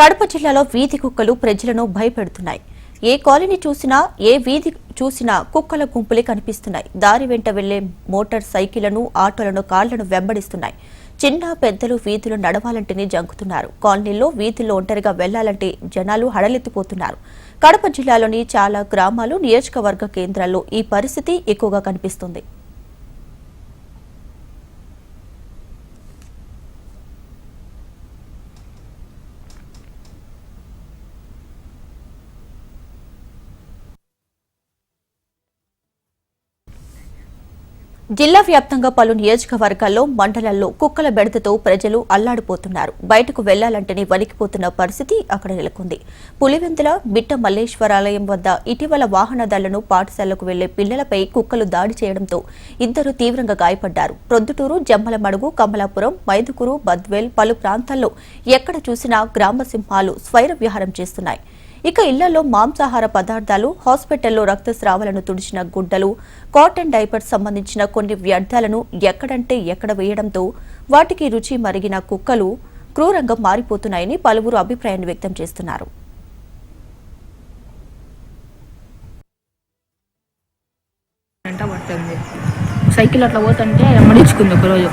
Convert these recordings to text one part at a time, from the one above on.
కడప జిల్లాలో వీధి కుక్కలు ప్రజలను భయపెడుతున్నాయి. ఏ కాలనీ చూసినా ఏ వీధి చూసినా కుక్కల గుంపులే కనిపిస్తున్నాయి. దారి వెంట వెళ్ళే మోటార్ సైకిళ్ళను ఆటోలను కార్లను వెంబడిస్తున్నాయి. చిన్న పెద్దలు వీధులు నడవాలంటేనే జంకుతున్నారు. కాలనీల్లో వీధుల్లో ఒంటరిగా వెళ్ళాలంటే జనాలు హడలెత్తిపోతున్నారు. కడప జిల్లాలోని చాలా గ్రామాలు నియోజకవర్గ కేంద్రాల్లో ఈ పరిస్థితి ఎక్కువగా కనిపిస్తుంది. జిల్లా వ్యాప్తంగా పలు నియోజకవర్గాల్లో మండలాల్లో కుక్కల బెడదతో ప్రజలు అల్లాడిపోతున్నారు. బయటకు వెళ్ళాలంటేనే వణికిపోతున్న పరిస్థితి అక్కడ నెలకొంది. పులివెందుల బిట్ట మల్లేశ్వరాలయం వద్ద ఇటీవల వాహనదారులను పాఠశాలకు వెళ్ళే పిల్లలపై కుక్కలు దాడి చేయడంతో ఇద్దరు తీవ్రంగా గాయపడ్డారు. ప్రొద్దుటూరు జమ్మలమడుగు కమలాపురం మైదుకూరు బద్వేల్ పలు ప్రాంతాల్లో ఎక్కడ చూసినా గ్రామ సింహాలు స్వైర విహారం చేస్తున్నాయి. ఇక ఇళ్ళలో మాంసాహార పదార్థాలు హాస్పిటల్లో రక్తస్రావాలను తుడిచిన గుడ్డలు కాటన్ డైపర్స్ సంబంధించిన కొన్ని వ్యర్థాలను ఎక్కడంటే ఎక్కడ వేయడంతో వాటికి రుచి మరిగిన కుక్కలు క్రూరంగా మారిపోతున్నాయని పలువురు అభిప్రాయాన్ని వ్యక్తం చేస్తున్నారు. సైకిల్ అట్లా పోతుంటే ఎమ్మడించుకుంది ఒకరోజు.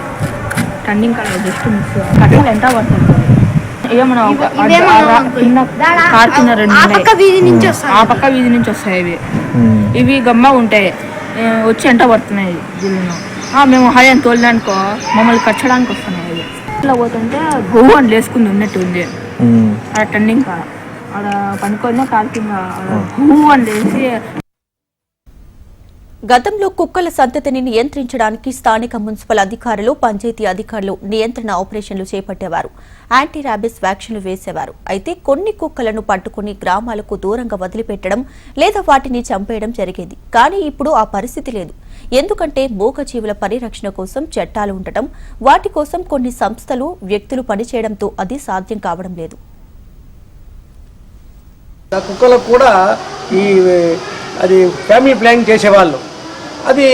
టర్నింగ్ కాడ జస్ట్ మిస్ కట్టలు ఎంత పడుతుంది? ఆ రా- కింద కార్ కింద రెండు ఆ ఉన్నాయి. పక్క వీధి నుంచి వస్తాయి. ఆ పక్క వీధి నుంచి వస్తాయి ఇవి. ఇవి గమ్మ ఉంటాయి. వచ్చి ఎంట పడుతున్నాయి జిల్లును మేము హై అని తోలడానికో మమ్మల్ని కచ్చడానికి వస్తున్నాయి ఇవి. ఇట్లా పోతుంటే గోవు అని లేసుకుంది ఉన్నట్టు ఉంది. ఆడ టర్నింగ్ కాడ. ఆడ పనుకొని కింద ఆడ గోవు అని లేచి గతంలో కుక్కల సంతతిని నియంత్రించడానికి స్థానిక మున్సిపల్ అధికారులు పంచాయతీ అధికారులు నియంత్రణ ఆపరేషన్లు చేపట్టేవారు. యాంటీ ర్యాబిస్ వ్యాక్సిన్లు వేసేవారు. అయితే కొన్ని కుక్కలను పట్టుకుని గ్రామాలకు దూరంగా వదిలిపెట్టడం లేదా వాటిని చంపేయడం జరిగేది. కానీ ఇప్పుడు ఆ పరిస్థితి లేదు. ఎందుకంటే మూగజీవుల పరిరక్షణ కోసం చట్టాలు ఉండటం వాటి కోసం కొన్ని సంస్థలు వ్యక్తులు పనిచేయడంతో అది సాధ్యం కావడం లేదు. కుక్కలకు కూడా ఈ అది ఫ్యామిలీ ప్లానింగ్ చేసేవాళ్ళు. అది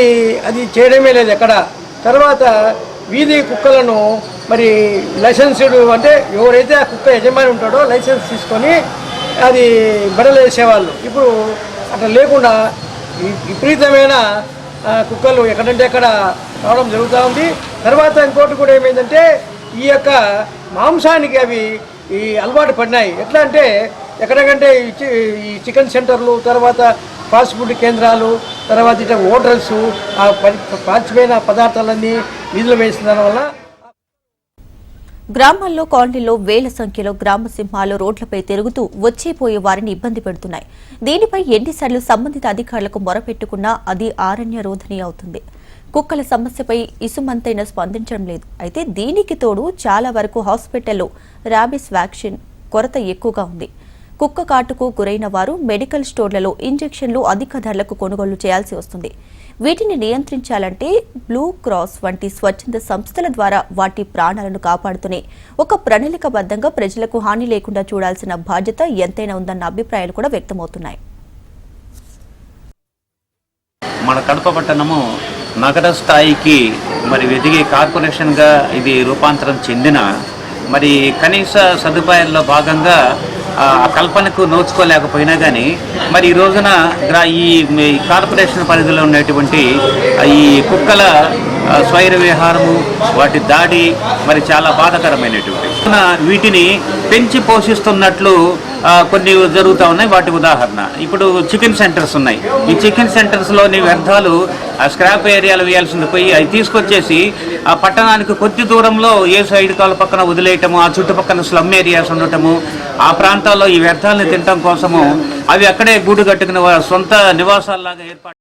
అది చేయడమే లేదు ఎక్కడ. తర్వాత వీధి కుక్కలను మరి లైసెన్స్డ్ అంటే ఎవరైతే ఆ కుక్క యజమాని ఉంటాడో లైసెన్స్ తీసుకొని అది బడలు వేసేవాళ్ళు. ఇప్పుడు అట్లా లేకుండా విపరీతమైన కుక్కలు ఎక్కడంటే అక్కడ రావడం జరుగుతూ ఉంది. తర్వాత ఇంకోటి కూడా ఏమైందంటే ఈ యొక్క మాంసానికి అవి ఈ అలవాటు పడినాయి. ఎట్లా అంటే ఎక్కడకంటే ఈ చికెన్ సెంటర్లు తర్వాత ఫాస్ట్ ఫుడ్ కేంద్రాలు తర్వాత ఇట్లా హోటల్స్ ఆ పాచిపోయిన పదార్థాలన్నీ నిధులు వేసిన దానివల్ల గ్రామాల్లో కాలనీలో వేల సంఖ్యలో గ్రామ సింహాలు రోడ్లపై తిరుగుతూ వచ్చేపోయే వారిని ఇబ్బంది పెడుతున్నాయి. దీనిపై ఎన్నిసార్లు సంబంధిత అధికారులకు మొరపెట్టుకున్నా అది ఆరణ్య రోధని అవుతుంది. కుక్కల సమస్యపై ఇసుమంతైనా స్పందించడం లేదు. అయితే దీనికి తోడు చాలా వరకు హాస్పిటల్లో ర్యాబిస్ వ్యాక్సిన్ కొరత ఎక్కువగా ఉంది. కుక్క కాటుకు గురైన వారు మెడికల్ స్టోర్లలో ఇంజెక్షన్లు అధిక ధరలకు కొనుగోలు చేయాల్సి వస్తుంది. వీటిని నియంత్రించాలంటే బ్లూ క్రాస్ వంటి స్వచ్ఛంద సంస్థల ద్వారా వాటి ప్రాణాలను కాపాడుతూనే ఒక ప్రణాళికబద్ధంగా ప్రజలకు హాని లేకుండా చూడాల్సిన బాధ్యత ఎంతైనా ఉందన్న అభిప్రాయాలు కూడా వ్యక్తమవుతున్నాయి. మన కడప పట్టణము నగర స్థాయికి మరి ఎదిగే కార్పొరేషన్గా ఇది రూపాంతరం చెందిన మరి కనీస సదుపాయాల్లో భాగంగా ఆ కల్పనకు నోచుకోలేకపోయినా కానీ మరి ఈ రోజున గ్రా- ఈ కార్పొరేషన్ పరిధిలో ఉన్నటువంటి ఈ కుక్కల స్వైర విహారము వాటి దాడి మరి చాలా బాధాకరమైనటువంటి వీటిని పెంచి పోషిస్తున్నట్లు కొన్ని జరుగుతూ ఉన్నాయి. వాటి ఉదాహరణ ఇప్పుడు చికెన్ సెంటర్స్ ఉన్నాయి. ఈ చికెన్ సెంటర్స్లోని వ్యర్థాలు ఆ స్క్రాప్ ఏరియాలో వేయాల్సింది పోయి అవి తీసుకొచ్చేసి ఆ పట్టణానికి కొద్ది దూరంలో ఏ సైడ్ కాల పక్కన వదిలేయటము ఆ చుట్టుపక్కల స్లమ్ ఏరియాస్ ఉండటము ఆ ప్రాంతాల్లో ఈ వ్యర్థాలను తినటం కోసము అవి అక్కడే గూడు కట్టుకుని సొంత నివాసాల్లాగా ఏర్పాటు